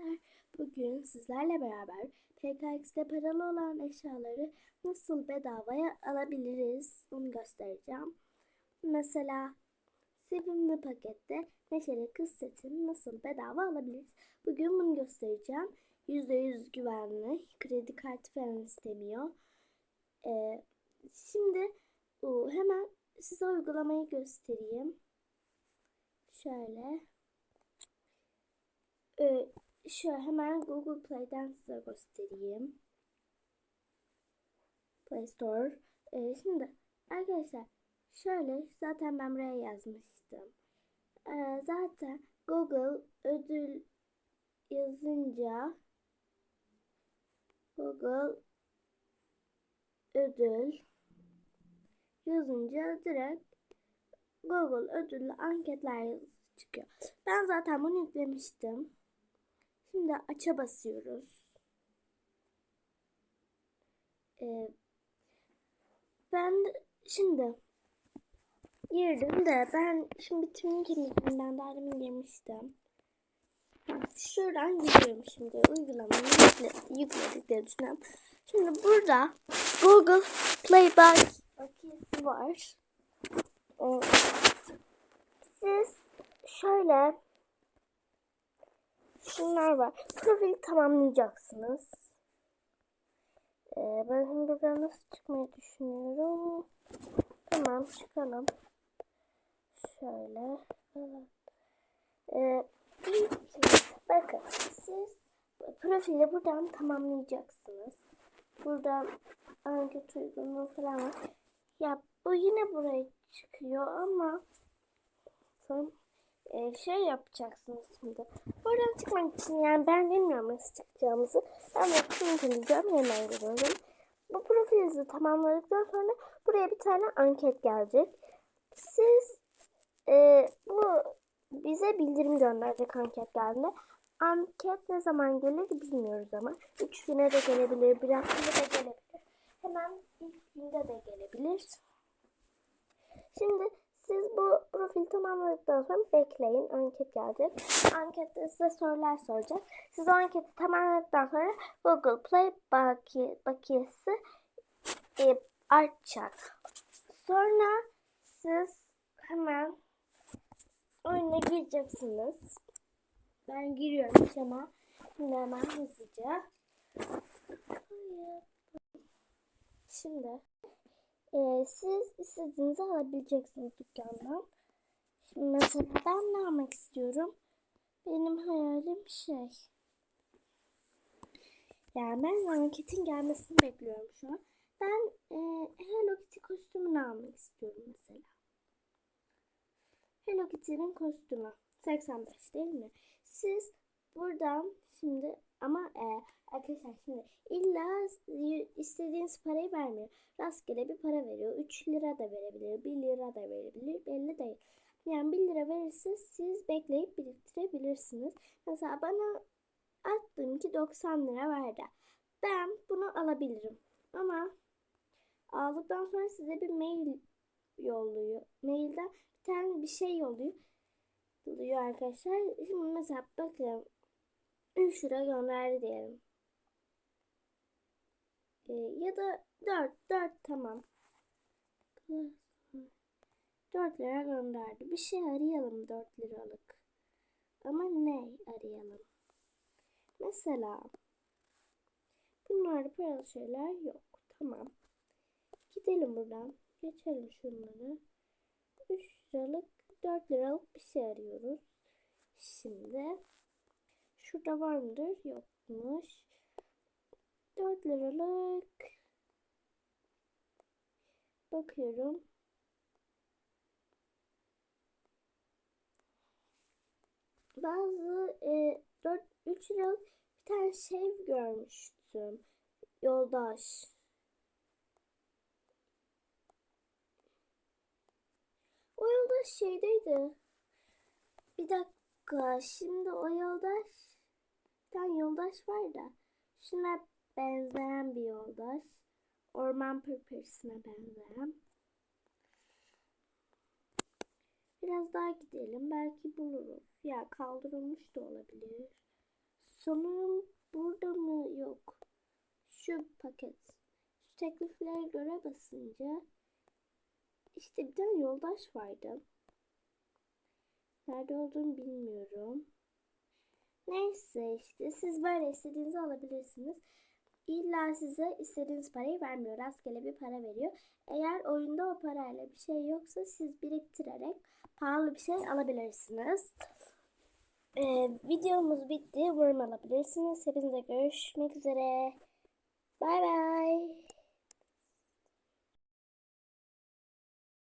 arkadaşlar. Bugün sizlerle beraber PKX'de paralı olan eşyaları nasıl bedavaya alabiliriz onu göstereceğim. Mesela sevimli pakette Neşeli Kız setini nasıl bedava alabiliriz? Bugün bunu göstereceğim. %100 güvenli, kredi kartı falan istemiyor. Ee, şimdi hemen size uygulamayı göstereyim. Şöyle. Ee, şöyle hemen Google Play'den size göstereyim. Play Store. Ee, şimdi arkadaşlar şöyle zaten ben buraya yazmıştım. Ee, zaten Google ödül yazınca Google ödül yazınca direkt Google ödüllü anketler yazısı çıkıyor. Ben zaten bunu yüklemiştim. Şimdi aç'a basıyoruz. Ee, ben şimdi girdim de ben şimdi bitirin temizliğini ben daha demin girmiştim. Şuradan gidiyorum şimdi uygulamayı yükle, yükledik diye düşünüyorum. Şimdi burada Google Playback paketi var. Ee, siz şöyle şunlar var. Profil tamamlayacaksınız. Ee, ben şimdi buradan nasıl çıkmayı düşünüyorum. Tamam çıkalım. Şöyle. Evet. Ee, bakın siz profili buradan tamamlayacaksınız. Buradan anket uygunluğu falan var. Ya bu yine buraya çıkıyor ama son e, şey yapacaksınız şimdi. Oradan çıkmak için yani ben bilmiyorum nasıl çıkacağımızı. Ben şunu tanıyacağım hemen geliyorum. Bu profilinizi tamamladıktan sonra buraya bir tane anket gelecek. Siz e, bu bize bildirim gönderecek anket geldiğinde. Anket ne zaman gelir bilmiyoruz ama. Üç güne de gelebilir, bir haftada da gelebilir. Hemen ilk günde de gelebilir. Şimdi siz bu profil tamamladıktan sonra bekleyin. Anket gelecek. Ankette size sorular soracak. Siz o anketi tamamladıktan sonra Google Play baki, bakiyesi e, artacak. Sonra siz hemen oyuna gireceksiniz. Ben giriyorum ama şimdi hemen hızlıca. Şimdi ee, siz istediğinizi alabileceksiniz dükkandan. Şimdi mesela ben ne almak istiyorum? Benim hayalim şey. Yani ben anketin gelmesini bekliyorum şu an. Ben e, Hello Kitty kostümünü almak istiyorum mesela. Hello Kitty'nin kostümü. 85 değil mi? Siz buradan şimdi ama e, arkadaşlar şimdi illa istediğiniz parayı vermiyor. Rastgele bir para veriyor. 3 lira da verebilir, 1 lira da verebilir. Belli değil. Yani 1 lira verirse siz bekleyip biriktirebilirsiniz. Mesela bana attığım ki 90 lira verdi. Ben bunu alabilirim. Ama aldıktan sonra size bir mail yolluyor. Mailden bir tane bir şey yolluyor. Yolluyor arkadaşlar. Şimdi mesela bakın 3 lira gönderdi diyelim. Ee, ya da 4, 4 tamam. 4 lira gönderdi. Bir şey arayalım 4 liralık. Ama ne arayalım? Mesela bunlarda paralı şeyler yok. Tamam. Gidelim buradan. Geçelim şunları. 3 liralık 4 liralık bir şey arıyoruz. Şimdi şurada var mıdır? Yokmuş. 4 liralık bakıyorum. Bazı e, 4 3 liralık bir tane şey görmüştüm. Yoldaş. O yoldaş şeydeydi. Bir dakika. Şimdi o yoldaş bir tane yoldaş var da. Şuna benzeyen bir yoldaş. Orman pırpırsına benzeyen. Biraz daha gidelim. Belki buluruz. Ya kaldırılmış da olabilir. Sanırım burada mı yok? Şu paket. Şu tekliflere göre basınca işte bir tane yoldaş vardı. Nerede olduğunu bilmiyorum. Neyse işte siz böyle istediğinizi alabilirsiniz. İlla size istediğiniz parayı vermiyor. Rastgele bir para veriyor. Eğer oyunda o parayla bir şey yoksa siz biriktirerek pahalı bir şey alabilirsiniz. Ee, videomuz bitti. Umarım alabilirsiniz. Hepinize görüşmek üzere. Bay bay.